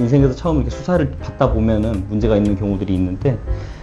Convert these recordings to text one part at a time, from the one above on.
인생에서 처음 이렇게 수사를 받다 보면은 문제가 있는 경우들이 있는데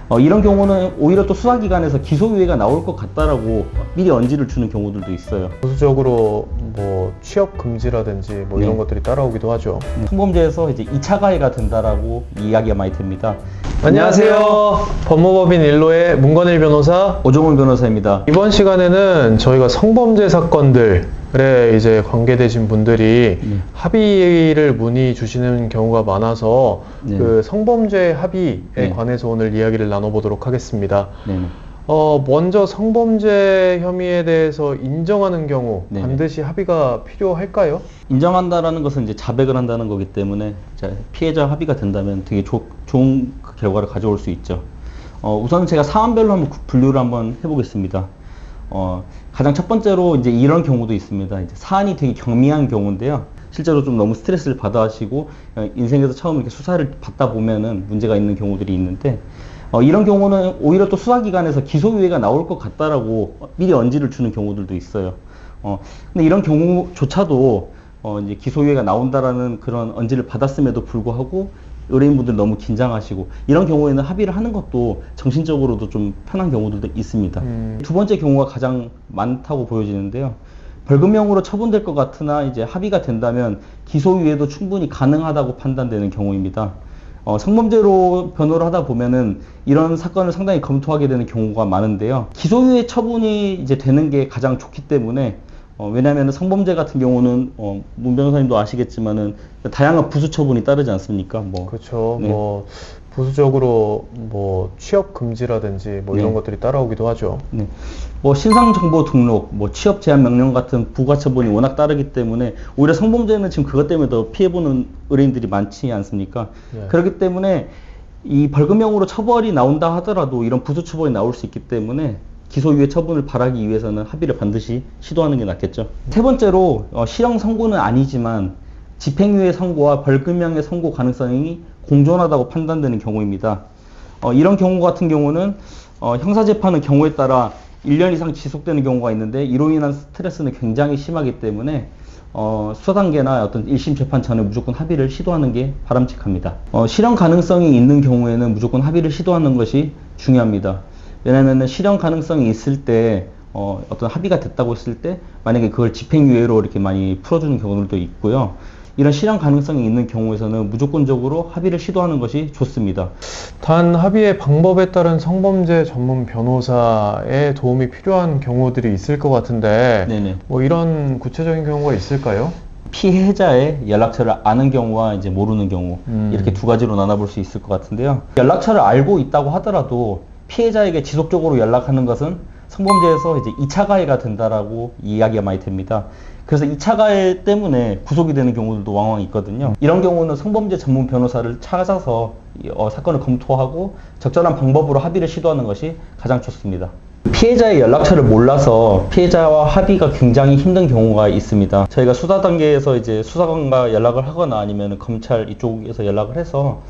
어, 이런 경우는 오히려 또 수사기관에서 기소유예가 나올 것 같다라고 미리 언지를 주는 경우들도 있어요. 보수적으로 뭐 취업 금지라든지 뭐 이런 네. 것들이 따라오기도 하죠. 성범죄에서 이제 2차 가해가 된다라고 이야기가 많이 됩니다. 안녕하세요. 법무법인 일로의 문건일 변호사. 오정훈 변호사입니다. 이번 시간에는 저희가 성범죄 사건들 에 이제 관계되신 분들이 네. 합의를 문의 주시는 경우가 많아서 네. 그 성범죄 합의에 네. 관해서 오늘 이야기를 나눠보도록 하겠습니다. 네. 어, 먼저 성범죄 혐의에 대해서 인정하는 경우 네네. 반드시 합의가 필요할까요? 인정한다라는 것은 이제 자백을 한다는 거기 때문에 자, 피해자 합의가 된다면 되게 조- 좋은 그 결과를 가져올 수 있죠. 어, 우선 제가 사안별로 한번 구- 분류를 한번 해보겠습니다. 어, 가장 첫 번째로 이제 이런 경우도 있습니다. 이제 사안이 되게 경미한 경우인데요. 실제로 좀 너무 스트레스를 받아 하시고 어, 인생에서 처음 이렇게 수사를 받다 보면은 문제가 있는 경우들이 있는데 어, 이런 경우는 오히려 또 수사기관에서 기소유예가 나올 것 같다라고 미리 언지를 주는 경우들도 있어요. 어, 근데 이런 경우조차도 어, 이제 기소유예가 나온다라는 그런 언지를 받았음에도 불구하고 의뢰인분들 너무 긴장하시고 이런 경우에는 합의를 하는 것도 정신적으로도 좀 편한 경우들도 있습니다. 음. 두 번째 경우가 가장 많다고 보여지는데요. 벌금형으로 처분될 것 같으나 이제 합의가 된다면 기소유예도 충분히 가능하다고 판단되는 경우입니다. 어, 성범죄로 변호를 하다 보면은 이런 사건을 상당히 검토하게 되는 경우가 많은데요. 기소유예 처분이 이제 되는 게 가장 좋기 때문에 어, 왜냐하면 성범죄 같은 경우는 어, 문 변호사님도 아시겠지만은 다양한 부수 처분이 따르지 않습니까? 뭐 그렇죠. 네. 뭐 부수적으로 뭐 취업 금지라든지 뭐 이런 네. 것들이 따라오기도 하죠. 네. 뭐 신상 정보 등록, 뭐 취업 제한 명령 같은 부가 처분이 워낙 따르기 때문에 오히려 성범죄는 지금 그것 때문에 더 피해 보는 의뢰인들이 많지 않습니까? 네. 그렇기 때문에 이 벌금형으로 처벌이 나온다 하더라도 이런 부수 처벌이 나올 수 있기 때문에 기소유예 처분을 바라기 위해서는 합의를 반드시 시도하는 게 낫겠죠. 세 번째로 어, 실형 선고는 아니지만 집행유예 선고와 벌금형의 선고 가능성이 공존하다고 판단되는 경우입니다. 어, 이런 경우 같은 경우는 어, 형사재판은 경우에 따라 1년 이상 지속되는 경우가 있는데 이로 인한 스트레스는 굉장히 심하기 때문에 어, 수사 단계나 어떤 1심 재판 전에 무조건 합의를 시도하는 게 바람직합니다. 어, 실형 가능성이 있는 경우에는 무조건 합의를 시도하는 것이 중요합니다. 왜냐하면 실형 가능성이 있을 때 어, 어떤 합의가 됐다고 했을 때 만약에 그걸 집행유예로 이렇게 많이 풀어주는 경우들도 있고요. 이런 실형 가능성이 있는 경우에서는 무조건적으로 합의를 시도하는 것이 좋습니다. 단 합의의 방법에 따른 성범죄 전문 변호사의 도움이 필요한 경우들이 있을 것 같은데 네네. 뭐 이런 구체적인 경우가 있을까요? 피해자의 연락처를 아는 경우와 이제 모르는 경우 음. 이렇게 두 가지로 나눠볼 수 있을 것 같은데요. 연락처를 알고 있다고 하더라도 피해자에게 지속적으로 연락하는 것은 성범죄에서 이제 2차 가해가 된다라고 이야기가 많이 됩니다. 그래서 2차 가해 때문에 구속이 되는 경우들도 왕왕 있거든요. 이런 경우는 성범죄 전문 변호사를 찾아서 이, 어, 사건을 검토하고 적절한 방법으로 합의를 시도하는 것이 가장 좋습니다. 피해자의 연락처를 몰라서 피해자와 합의가 굉장히 힘든 경우가 있습니다. 저희가 수사 단계에서 이제 수사관과 연락을 하거나 아니면 검찰 이쪽에서 연락을 해서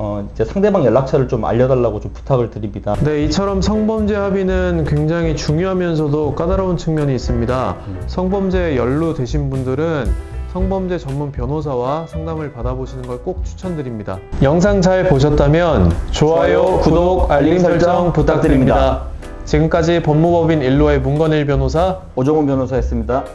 어 이제 상대방 연락처를 좀 알려달라고 좀 부탁을 드립니다. 네, 이처럼 성범죄 합의는 굉장히 중요하면서도 까다로운 측면이 있습니다. 성범죄에 연루되신 분들은 성범죄 전문 변호사와 상담을 받아보시는 걸 꼭 추천드립니다. 영상 잘 보셨다면 좋아요, 구독, 알림 설정 부탁드립니다. 지금까지 법무법인 일로의 문건일 변호사 오정훈 변호사였습니다.